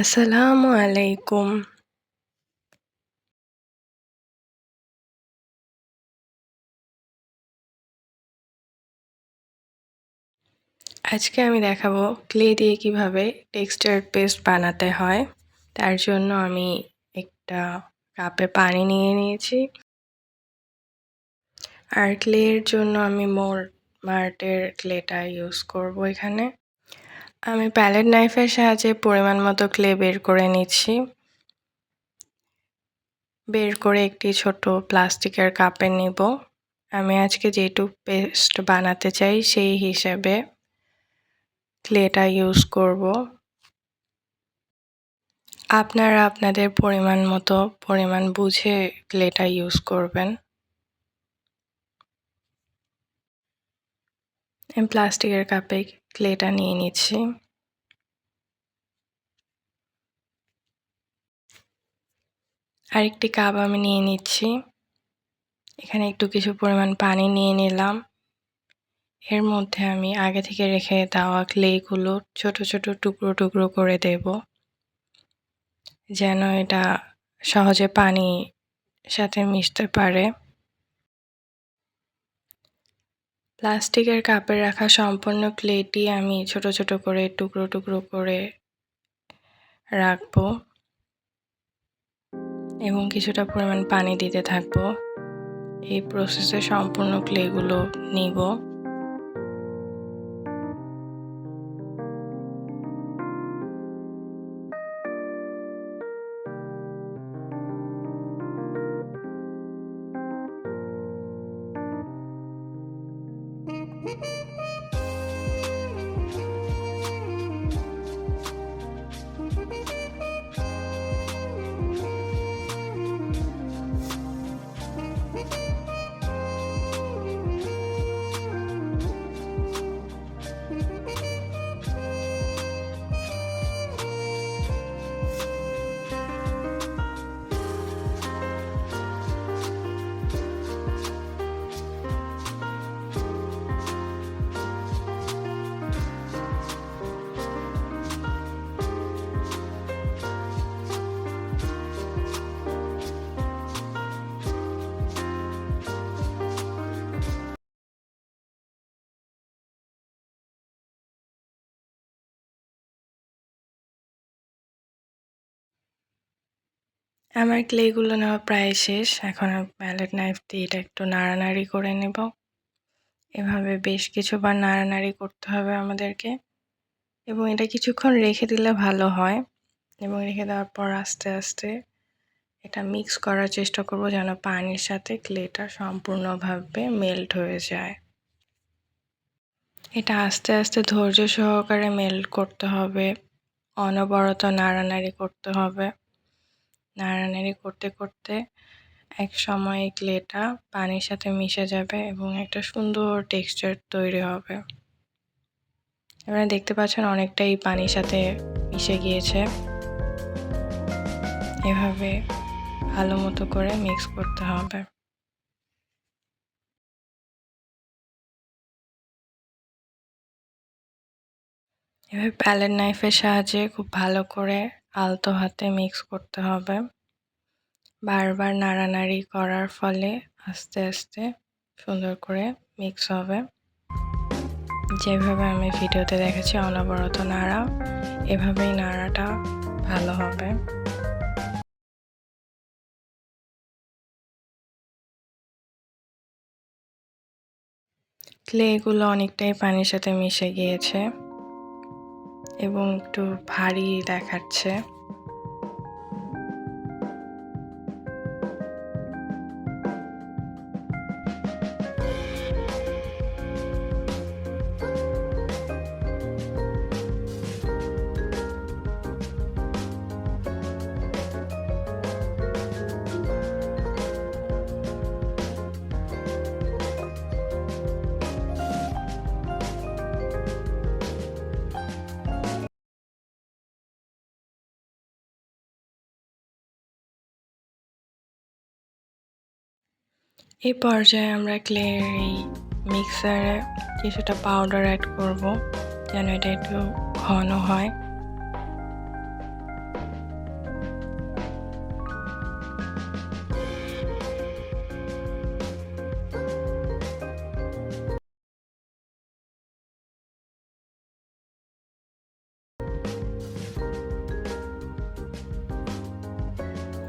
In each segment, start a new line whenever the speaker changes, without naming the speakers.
আসসালামু আলাইকুম। আজকে আমি দেখাবো ক্লে দিয়ে কীভাবে টেক্সচার পেস্ট বানাতে হয়। তার জন্য আমি একটা কাপে পানি নিয়ে নিয়েছি। আর ক্লের জন্য আমি মোর মার্টের ক্লেটা ইউজ করব এখানে। আমি প্যালেট নাইফের সাহায্যে পরিমাণ মতো ক্লে বের করে নিচ্ছি। বের করে একটি ছোট প্লাস্টিকের কাপে নিব। আমি আজকে যেটুক পেস্ট বানাতে চাই সেই হিসাবে ক্লেটা ইউজ করব। আপনারা আপনাদের পরিমাণ মতো, পরিমাণ বুঝে ক্লেটা ইউজ করবেন। প্লাস্টিকের কাপে ক্লেটা নিয়ে নিচ্ছি। আরেকটি কাপ আমি নিয়ে নিচ্ছি। এখানে একটু কিছু পরিমাণ পানি নিয়ে নিলাম। এর মধ্যে আমি আগে থেকে রেখে দেওয়া ক্লেগুলো ছোট ছোট, টুকরো টুকরো করে দেব। যেন এটা সহজে পানি সাথে মিশতে পারে। প্লাস্টিকের কাপে রাখা সম্পূর্ণ ক্লেটি আমি ছোট ছোট করে, টুকরো টুকরো করে রাখব এবং কিছুটা পরিমাণ পানি দিতে থাকব। এই প্রসেসে সম্পূর্ণ ক্লেগুলো নিব। আমার ক্লেগুলো নেওয়া প্রায় শেষ। এখন প্যালেট নাইফ দিয়ে এটা একটু নাড়ানাড়ি করে নেব। এভাবে বেশ কিছুবার নাড়ানাড়ি করতে হবে আমাদেরকে। এবং এটা কিছুক্ষণ রেখে দিলে ভালো হয়। এবং রেখে দেওয়ার পর আস্তে আস্তে এটা মিক্স করার চেষ্টা করব যেন পানির সাথে ক্লেটা সম্পূর্ণভাবে মেল্ট হয়ে যায়। এটা আস্তে আস্তে ধৈর্য সহকারে মেল্ট করতে হবে। অনবরত নাড়ানাড়ি করতে হবে। নাড়ানাড়ি করতে করতে এক সময় ক্লেটা পানির সাথে মিশে যাবে এবং একটা সুন্দর টেক্সচার তৈরি হবে। এবারে দেখতে পাচ্ছেন অনেকটাই পানির সাথে মিশে গিয়েছে। এভাবে ভালো মতো করে মিক্স করতে হবে। এভাবে প্যালেট নাইফের সাহায্যে খুব ভালো করে আলতো হাতে মিক্স করতে হবে। বারবার নাড়ানাড়ি করার ফলে আস্তে আস্তে সুন্দর করে মিক্স হবে। যেভাবে আমি ভিডিওতে দেখেছি অনবরত নাড়া, এভাবেই নাড়াটা ভালো হবে। ক্লেগুলো অনেকটাই পানির সাথে মিশে গিয়েছে। এবং একটু ভারী দেখাচ্ছে। এই পর্যায়ে আমরা ক্লের এই মিক্সারে কিছুটা পাউডার অ্যাড করব, যেন এটা একটু ঘন হয়।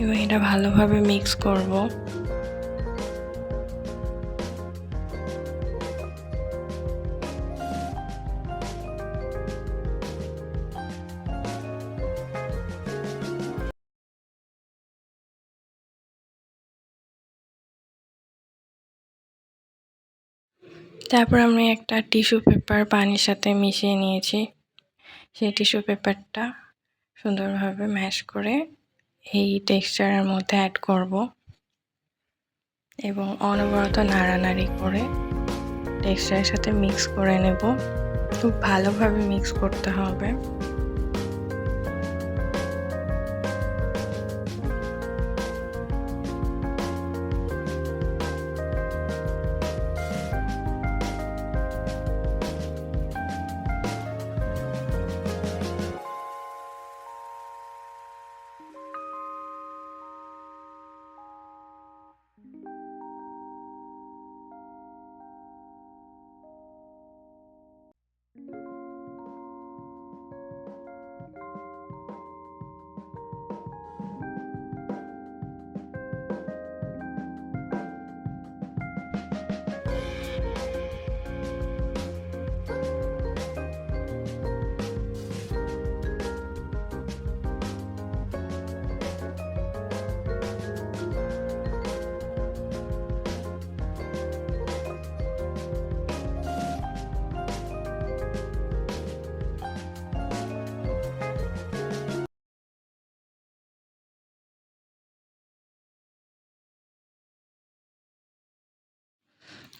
এবং এটা ভালোভাবে মিক্স করব। তারপর আমি একটা টিস্যু পেপার পানির সাথে মিশিয়ে নিয়েছি। সেই টিস্যু পেপারটা সুন্দরভাবে ম্যাশ করে এই টেক্সচারের মধ্যে অ্যাড করব এবং অনবরত নাড়ানাড়ি করে টেক্সচারের সাথে মিক্স করে নেব। খুব ভালোভাবে মিক্স করতে হবে।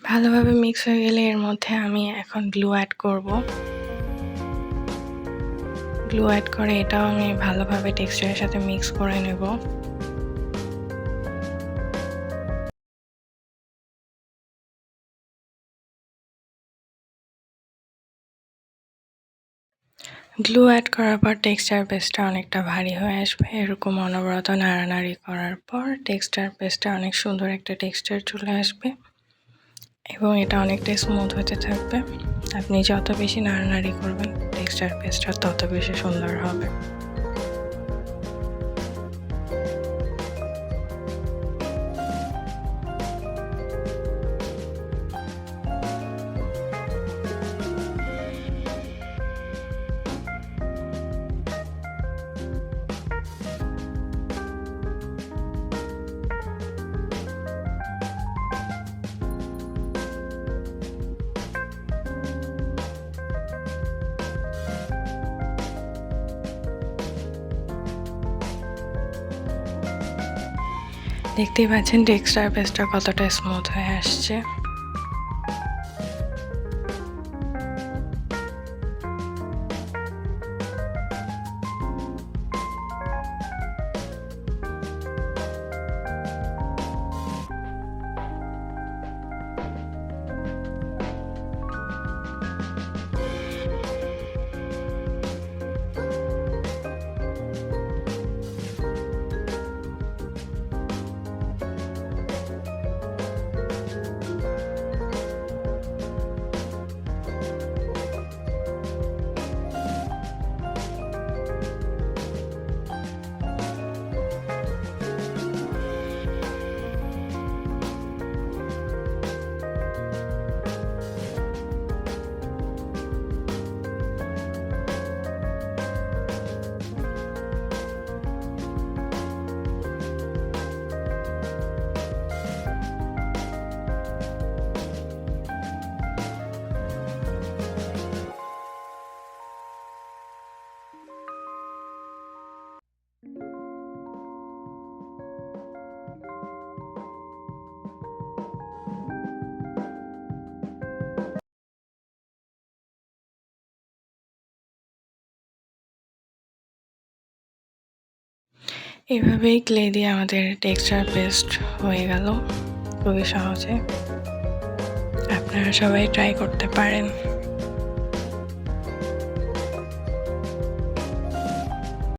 ভালোভাবে মিক্স হয়ে গেলে এর মধ্যে আমি এখন গ্লু অ্যাড করব। গ্লু অ্যাড করে এটাও আমি ভালোভাবে টেক্সচারের সাথে মিক্স করে নেব। গ্লু অ্যাড করার পর টেক্সচার পেস্টটা অনেকটা ভারী হয়ে আসবে। এরকম অনবরত নাড়ানাড়ি করার পর টেক্সচার পেস্টটা অনেক সুন্দর একটা টেক্সচার চলে আসবে। এবং এটা অনেকটাই স্মুথ হতে থাকবে। আপনি যত বেশি নাড়ানাড়ি করবেন টেক্সচার পেস্টার তত বেশি সুন্দর হবে। দেখতেই পাচ্ছেন ডেক্সটার পেস্টটা কতটা স্মুথ হয়ে আসছে। এভাবেই ক্লে দিয়ে আমাদের টেক্সচার পেস্ট হয়ে গেল। খুবই সহজে। আপনারা সবাই ট্রাই করতে পারেন।